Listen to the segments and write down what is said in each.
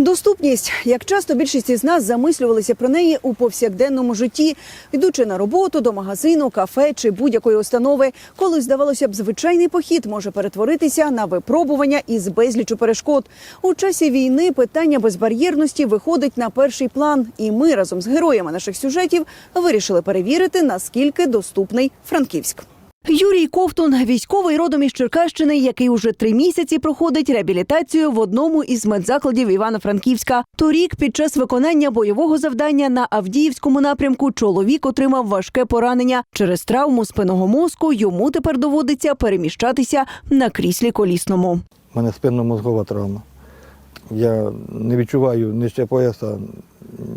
Доступність, як часто більшість із нас замислювалися про неї у повсякденному житті, йдучи на роботу до магазину, кафе чи будь-якої установи, коли здавалося б, звичайний похід може перетворитися на випробування із безлічу перешкод. У часі війни питання безбар'єрності виходить на перший план, і ми разом з героями наших сюжетів вирішили перевірити наскільки доступний Франківськ. Юрій Ковтун, військовий родом із Черкащини, який уже три місяці проходить реабілітацію в одному із медзакладів Івано-Франківська. Торік, під час виконання бойового завдання на Авдіївському напрямку, чоловік отримав важке поранення. Через травму спинного мозку йому тепер доводиться переміщатися на кріслі колісному. У мене спинномозгова травма. Я не відчуваю нижче пояса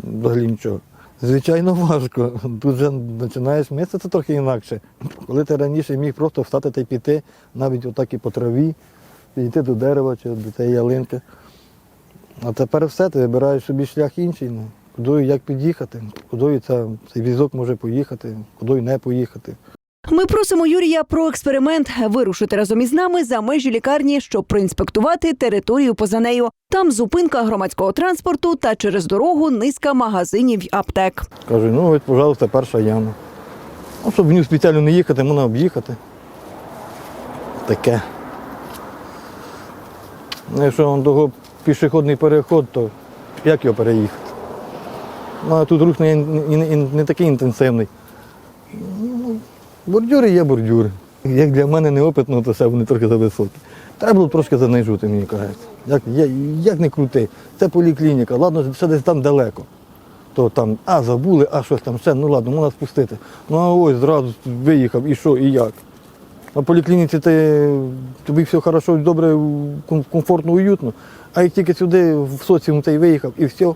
взагалі нічого. Звичайно, важко. Тут вже починаєш мислити трохи інакше. Коли ти раніше міг просто встати та й піти, навіть отак і по траві, підійти до дерева чи до цієї ялинки. А тепер все, ти вибираєш собі шлях інший. Ну, кудою як під'їхати, кудою цей візок може поїхати, кудою не поїхати. Ми просимо Юрія про експеримент вирушити разом із нами за межі лікарні, щоб проінспектувати територію поза нею. Там зупинка громадського транспорту та через дорогу низка магазинів й аптек. Кажу, ну ось, пожалуйста, перша яма. Ну, щоб в спеціально не їхати, можна об'їхати. Таке. Ну, якщо он того пішохідний переход, то як його переїхати? Ну, а тут рух не, не, не, не такий інтенсивний. Бордюри є бордюри. Як для мене неопитного, то все вони трохи зависокі. Треба було трошки занижувати, мені кажеться. Як, як, як не крути. Це поліклініка, ладно, ще десь там далеко то там, а забули, а щось там ще, ну ладно, можна спустити. Ну а ось зразу виїхав, і що, і як. На поліклініці ти, тобі все хорошо, добре, комфортно, уютно. А як тільки сюди в соціум ти виїхав і все,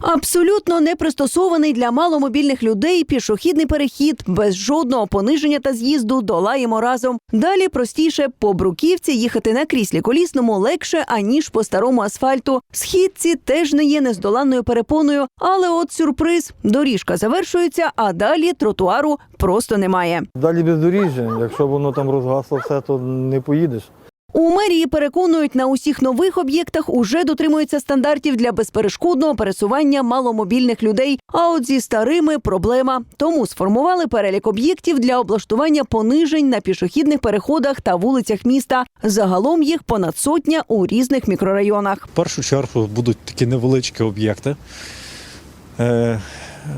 Абсолютно не пристосований для маломобільних людей пішохідний перехід без жодного пониження та з'їзду долаємо разом. Далі простіше по бруківці їхати на кріслі колісному легше аніж по старому асфальту. Східці теж не є нездоланною перепоною, але от сюрприз доріжка завершується, а далі тротуару просто немає. далі бездоріжжя. Якщо воно там розгасло все, то не поїдеш. У мерії переконують, на усіх нових об'єктах уже дотримуються стандартів для безперешкодного пересування маломобільних людей. А от зі старими проблема. Тому сформували перелік об'єктів для облаштування понижень на пішохідних переходах та вулицях міста. Загалом їх понад сотня у різних мікрорайонах. В першу чергу будуть такі невеличкі об'єкти.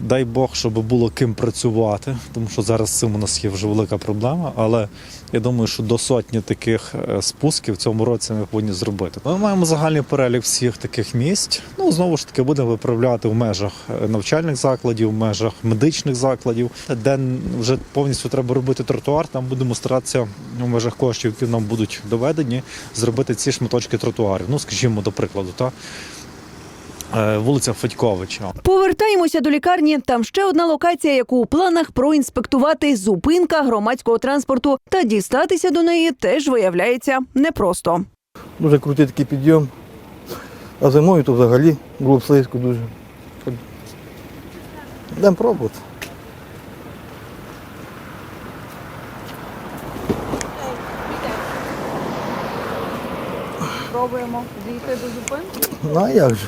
Дай Бог, щоб було ким працювати, тому що зараз з цим у нас є вже велика проблема. Але я думаю, що до сотні таких е, спусків в цьому році ми повинні зробити. Ми маємо загальний перелік всіх таких місць. Ну знову ж таки будемо виправляти в межах е, навчальних закладів, в межах медичних закладів, де вже повністю треба робити тротуар. Там будемо старатися в межах коштів, які нам будуть доведені, зробити ці шматочки тротуарів. Ну, скажімо, до прикладу, та Е, вулиця Федьковича. Повертаємося до лікарні. Там ще одна локація, яку у планах проінспектувати зупинка громадського транспорту. Та дістатися до неї теж виявляється непросто. Дуже крутий такий підйом. А зимою то взагалі було б слизько дуже. Йдемо пробувати. Пробуємо дійти до зупинки. Ну а як же?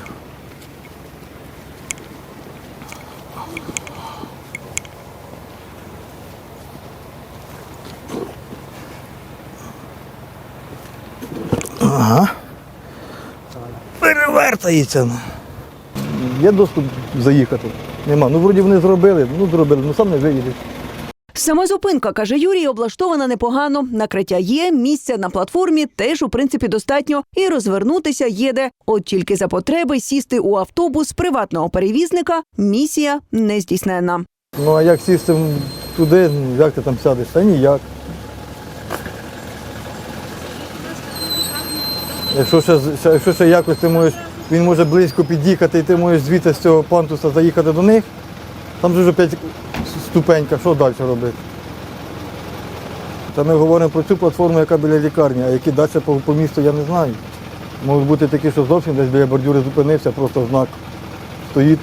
Ага. Перевертається. Є доступ заїхати? Нема. Ну, вроді вони зробили, ну зробили, ну сам не виїдеш. Сама зупинка, каже Юрій, облаштована непогано. Накриття є, місця на платформі теж у принципі достатньо, і розвернутися є де. От тільки за потреби сісти у автобус приватного перевізника місія не здійснена. Ну а як сісти туди, як ти там сядеш? Та ніяк. Якщо ще, якщо ще якось ти можеш, він може близько під'їхати і ти можеш звідти з цього пантуса заїхати до них, там же вже п'ять ступенька, що далі робити? Та ми говоримо про цю платформу, яка біля лікарні, а які далі по, по місту, я не знаю. Можуть бути такі, що зовсім десь біля бордюри зупинився, просто знак стоїть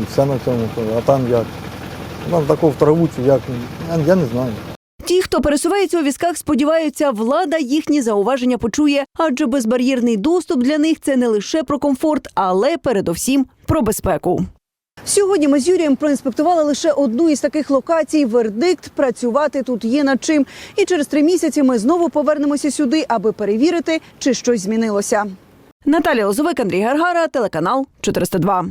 і все на цьому. А там як? Нам такого в траву чи як, я, я не знаю. Ті, хто пересувається у візках, сподіваються, влада їхні зауваження почує, адже безбар'єрний доступ для них це не лише про комфорт, але передовсім про безпеку. Сьогодні ми з Юрієм проінспектували лише одну із таких локацій. Вердикт працювати тут є над чим. І через три місяці ми знову повернемося сюди, аби перевірити, чи щось змінилося. Наталія Лозовик, Андрій Гаргара, телеканал 402.